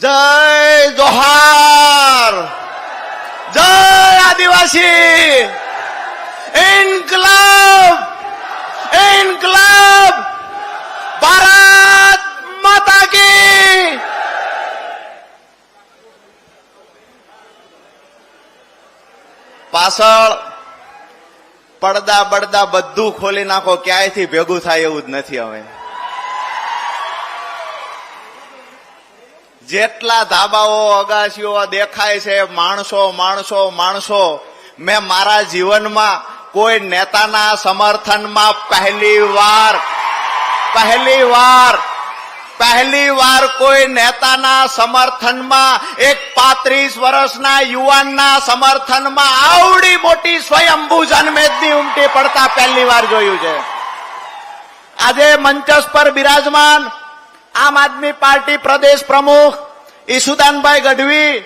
જય જોહાર. જય આદિવાસી. ઇન્કલાબ. ઇન્કલાબ. ભારત માતા કી. પાછળ પડદા બડદા બધું ખોલી નાખો, ક્યાંયથી ભેગું થાય એવું જ નથી હવે. જેટલા ધાબાઓ અગાશીઓ દેખાય છે, માણસો માણસો માણસો, મેં મારા જીવનમાં કોઈ નેતાના સમર્થનમાં પહેલી વાર પહેલી વાર પહેલી વાર કોઈ નેતાના સમર્થનમાં, એક પાંત્રીસ વર્ષના યુવાનના સમર્થનમાં આવડી મોટી સ્વયંભૂ જનમેદની ઉમટી પડતા પહેલી વાર જોયું છે. આજે મંચસ પર બિરાજમાન આમ આદમી પાર્ટી પ્રદેશ પ્રમુખ ઈસુદાનભાઈ ગઢવી,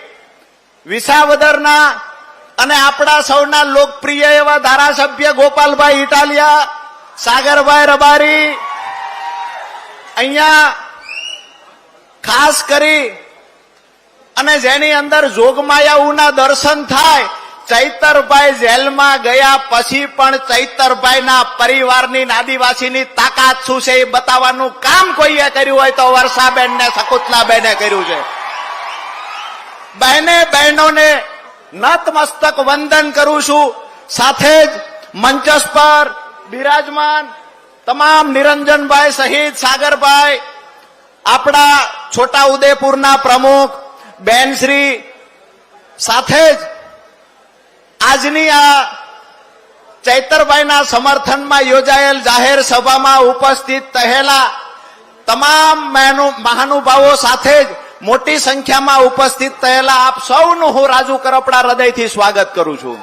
વિસાવદરના અને આપણા સૌના લોકપ્રિય એવા ધારાસભ્ય ગોપાલભાઈ ઇટાલિયા, સાગરભાઈ રબારી. અહીંયા ખાસ કરી અને જેની અંદર જોગમાયાઓના દર્શન થાય, ચૈતરભાઈ જેલમાં ગયા પછી પણ ચૈતરભાઈના પરિવારની આદિવાસીની તાકાત શું છે એ બતાવવાનું કામ કોઈએ કર્યું હોય તો વર્ષાબેન ને શકુતલાબેને કર્યું છે. બહેને, બહેનોને નતમસ્તક વંદન કરું છું. સાથે જ મંચસ પર બિરાજમાન તમામ નિરંજનભાઈ સહિત સાગરભાઈ, આપણા છોટા ઉદેપુરના પ્રમુખ બેનશ્રી સાથે જ આજની આ ચૈતરભાઈના સમર્થનમાં યોજાયેલ જાહેર સભામાં ઉપસ્થિત થયેલા તમામ મહાનુ- મહાનુભાવો સાથે જ મોટી સંખ્યામાં ઉપસ્થિત થયેલા આપ સૌનું હું રાજુ કરપડા હૃદયથી સ્વાગત કરું છું.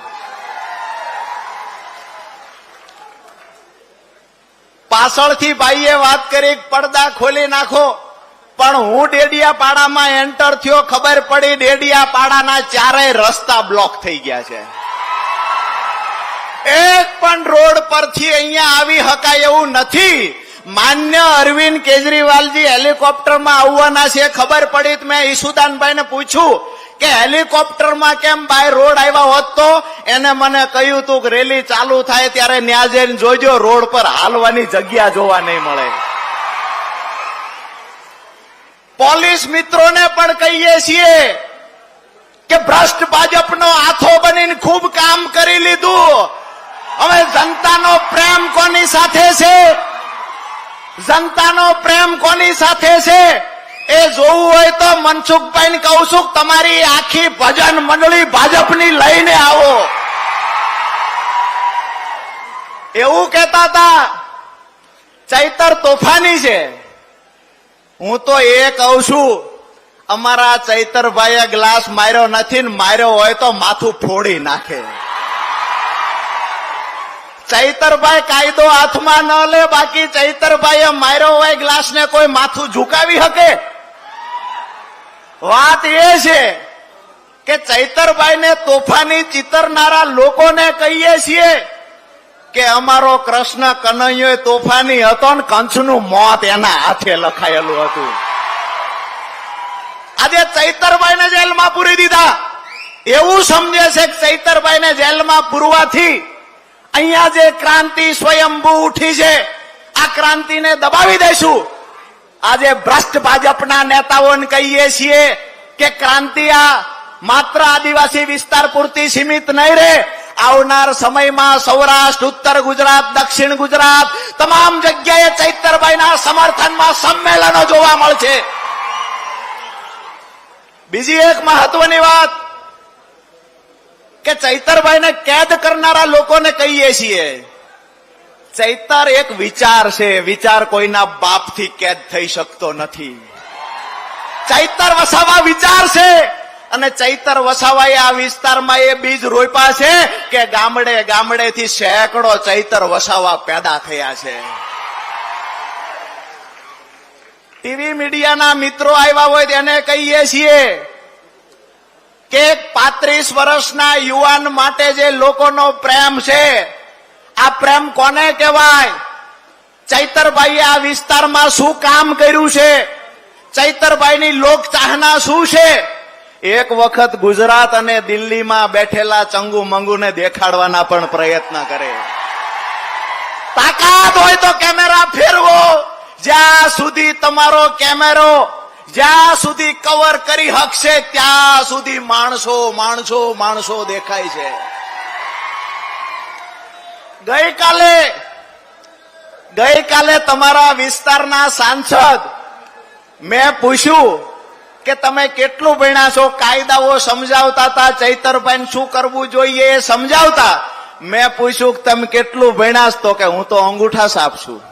પાછળથી ભાઈએ વાત કરી, પડદા ખોલી નાખો. પણ હું ડેડિયા પાડામાં એન્ટર થયો, ખબર પડી ડેડિયા પાડાના ચારેય રસ્તા બ્લોક થઈ ગયા છે. એક પણ રોડ પરથી અહીંયા આવી શકાય એવું નથી. માન્ય અરવિંદ કેજરીવાલજી હેલિકોપ્ટરમાં આવવાના છે. ખબર પડી તો મેં ઈશુદાનભાઈને પૂછ્યું કે હેલિકોપ્ટરમાં કેમ બાય રોડ આવ્યા હોત તો? એને મને કહ્યું તું કે રેલી ચાલુ થાય ત્યારે ન્યા જઈને જોજો, રોડ પર હાલવાની જગ્યા જોવા નહીં મળે. પોલીસ મિત્રોને પણ કહીએ છીએ કે ભ્રષ્ટ ભાજપનો આથો બનીને ખૂબ કામ કરી લીધું. હવે જનતાનો પ્રેમ કોની સાથે છે? જનતાનો પ્રેમ કોની સાથે છે? એ જોવું હોય તો મનસુખભાઈ કહું છું, તમારી આખી ભજન મંડળી ભાજપની લઈને આવો. એવું કહેતા હતા, ચૈતર તોફાની છે. હું તો એ કહું છું, અમારા ચૈતરભાઈએ ગ્લાસ માર્યો નથી માર્યો હોય તો માથું ફોડી નાખે. ચૈતરભાઈ કાયદો હાથમાં ન લે, બાકી ચૈતરભાઈએ માર્યો હોય ગ્લાસને કોઈ માથું ઝુકાવી શકે? વાત એ છે કે ચૈતરભાઈને તોફાની ચિતરનારા લોકોને કહીએ છીએ કે અમારો કૃષ્ણ કનૈયો તોફાની હતો ને કંસનું મોત એના હાથે લખાયેલું હતું. આજે ચૈતરભાઈને જેલમાં પૂરી દીધા. એવું સમજે છે કે ચૈતરભાઈને જેલમાં પૂરવાથી અહીંયા જે ક્રાંતિ સ્વયંભૂ ઉઠી છે, આ ક્રાંતિને દબાવી દઈશું. આજે ભ્રષ્ટ ભાજપના નેતાઓને કહીએ છીએ કે ક્રાંતિ આ માત્ર આદિવાસી વિસ્તાર પૂરતી સીમિત નહીં રહે. આવનાર સમયમાં સૌરાષ્ટ્ર, ઉત્તર ગુજરાત, દક્ષિણ ગુજરાત તમામ જગ્યાએ ચૈતરભાઈના સમર્થનમાં સંમેલનો જોવા મળશે. બીજી એક મહત્વની વાત કે ચૈતરભાઈને કેદ કરનારા લોકોને કહીએ છીએ. ચૈતર એક વિચાર છે, વિચાર કોઈના બાપથી કેદ થઈ શકતો નથી. ચૈતર વસાવા વિચાર છે અને ચૈતર વસાવાએ આ વિસ્તારમાં એ બીજ રોપ્યા છે કે ગામડે ગામડેથી સેંકડો ચૈતર વસાવા પેદા થયા છે. ટીવી મીડિયાના મિત્રો આવ્યા હોય તેને કહીએ છીએ કે પાંત્રીસ વર્ષના યુવાન માટે જે લોકોનો પ્રેમ છે, આ પ્રેમ કોને કહેવાય? ચૈતરભાઈએ આ વિસ્તારમાં શું કામ કર્યું છે? ચૈતરભાઈની લોક ચાહના શું છે? એક વખત ગુજરાત અને દિલ્હીમાં બેઠેલા ચંગુ મંગુને દેખાડવાના પણ પ્રયત્ન કરે. તાકાત હોય તો કેમેરા ફેરવો. જ્યાં સુધી તમારો કેમેરો જ્યાં સુધી કવર કરી હકશે, ત્યાં સુધી માણસો માણસો માણસો દેખાય છે. ગઈકાલે ગઈકાલે તમારા વિસ્તારના સાંસદ મેં પૂછ્યું કે તમે કેટલું ભણ્યા છો, કાયદાઓ સમજાવતા હતા ચૈતરભાઈ શું કરવું જોઈએ એ સમજાવતા? મેં પૂછ્યું કે તમે કેટલું ભણ્યા? તો કે હું તો અંગૂઠા સાપ છું.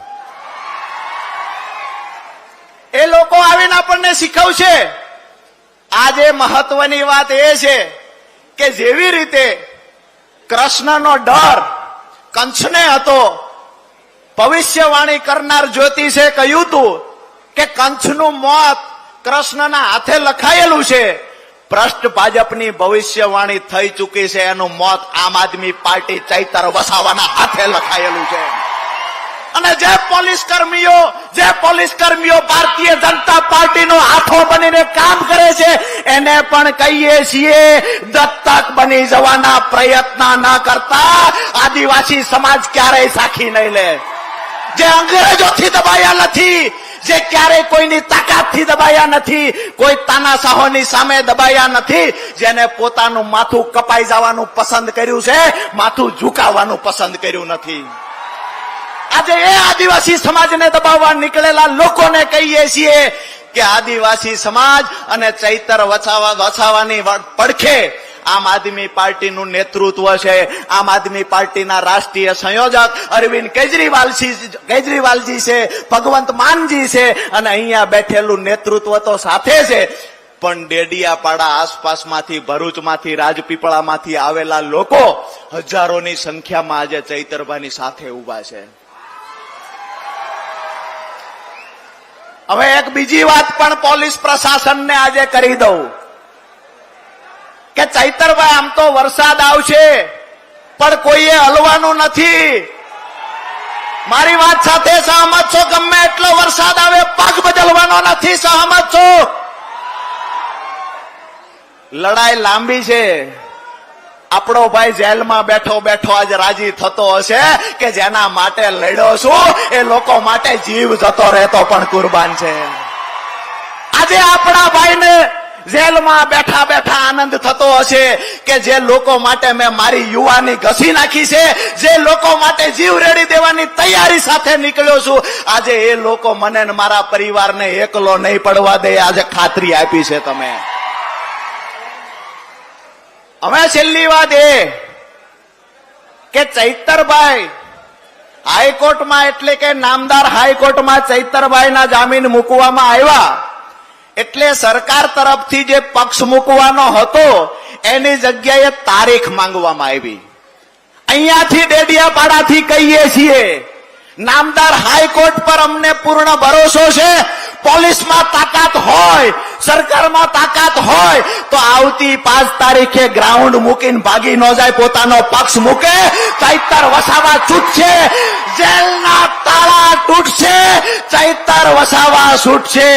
એ લોકો આવીને આપણને શીખવશે. આજે મહત્વની વાત એ છે કે જેવી રીતે કૃષ્ણનો ડર કંસને હતો, ભવિષ્યવાણી કરનાર જ્યોતિષે કહ્યું હતું કે કંસનું મોત કૃષ્ણના હાથે લખાયેલું છે. ભ્રષ્ટ ભાજપની ભવિષ્યવાણી થઈ ચૂકી છે, એનું મોત આમ આદમી પાર્ટી ચૈતર વસાવાના હાથે લખાયેલું છે. જે પોલીસ કર્મીઓ, જે પોલીસ કર્મીઓ ભારતીય જનતા પાર્ટીનો હાથો બનીને કામ કરે છે, એને પણ કહીએ છીએ, દત્તક બની જવાના પ્રયત્ન ન કરતા આદિવાસી સમાજ ક્યારેય સાખી નહીં લે. જે અંગ્રેજોથી દબાયા નથી, જે ક્યારેય કોઈની તાકાતથી દબાયા નથી, કોઈ તાનાશાહોની સામે દબાયા નથી, જેને પોતાનું માથું કપાઈ જવાનું પસંદ કર્યું છે, માથું ઝુકાવવાનું પસંદ કર્યું નથી. આજે એ આદિવાસી સમાજને દબાવવા નીકળેલા લોકોને કહીએ છીએ કે આદિવાસી સમાજ અને ચૈતર વસાવા વસાવાની પડખે આમ આદમી પાર્ટીનું નેતૃત્વ છે. આમ આદમી પાર્ટીના રાષ્ટ્રીય સંયોજક અરવિંદ કેજરીવાલજી કેજરીવાલજી છે, ભગવંત માનજી છે અને અહીંયા બેઠેલું નેતૃત્વ તો સાથે છે. પણ ડેડિયાપાડા આસપાસમાંથી, ભરૂચમાંથી, રાજપીપળામાંથી આવેલા લોકો હજારોની સંખ્યામાં આજે ચૈતરભાની સાથે ઊભા છે. હવે એક બીજી વાત પણ પોલીસ પ્રશાસનને આજે કરી દઉં. કે ચૈતરભાઈ, આમ તો વરસાદ આવશે, પણ કોઈએ હલવાનું નથી. મારી વાત સાથે સહમત છો? ગમે એટલો વરસાદ આવે પગ બદલવાનો નથી. સહમત છો? લડાઈ લાંબી છે. આપણો ભાઈ જેલમાં બેઠો બેઠો આજે રાજી થતો હશે કે જેના માટે લડ્યો છું, એ લોકો માટે જીવ જતો રહેતો પણ કુરબાન છે. આજે આપણા ભાઈને જેલમાં બેઠા બેઠા આનંદ થતો હશે કે જે લોકો માટે મેં મારી યુવાની ઘસી નાખી છે, જે લોકો માટે જીવ રેડી દેવાની તૈયારી સાથે નીકળ્યો છું, આજે એ લોકો મને મારા પરિવારને એકલો નહીં પડવા દે, આજે ખાતરી આપી છે તમે. હવે છેલ્લી વાત એ કે ચૈતરભાઈ હાઈકોર્ટમાં એટલે કે નામદાર હાઈકોર્ટમાં ચૈતરભાઈના જામીન મૂકવામાં આવ્યા એટલે સરકાર તરફથી જે પક્ષ મૂકવાનો હતો, એની જગ્યાએ તારીખ માંગવામાં આવી. અહીંયાથી ડેડિયાપાડાથી કહીએ છીએ, નામદાર હાઈકોર્ટ પર અમને પૂર્ણ ભરોસો છે, પોલીસમાં તાકાત હોય સરકારમાં તાકાત હોય તો આવતી પાંચ તારીખે ગ્રાઉન્ડ મૂકીને ભાગી ન જાય, પોતાનો પક્ષ મૂકે. ચૈતર વસાવા છૂટશે, જેલના તાળા તૂટશે, ચૈતર વસાવા છૂટશે.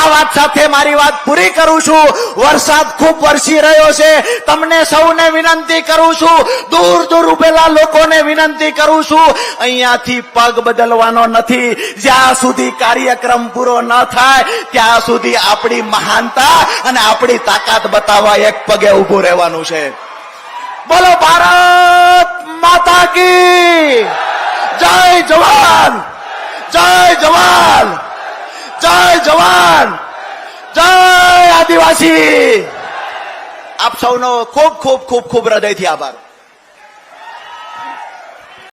આ વાત સાથે મારી વાત પૂરી કરું છું. વરસાદ ખૂબ વરસી રહ્યો છે. તમને સૌને વિનંતી કરું છું. દૂર દૂર ઉભેલા લોકોને વિનંતી કરું છું. અહીંયાથી પગ બદલવાનો નથી. જ્યાં સુધી કાર્યક્રમ પૂરો ન થાય, ત્યાં સુધી આપણી મહાનતા અને આપણી તાકાત બતાવવા એક પગે ઊભું રહેવાનું છે. બોલો ભારત માતા કી! જય જવાન! જય જવાન! જય જવાન! જય આદિવાસી! આપ સૌનો ખૂબ ખૂબ ખૂબ ખૂબ હૃદયથી આભાર.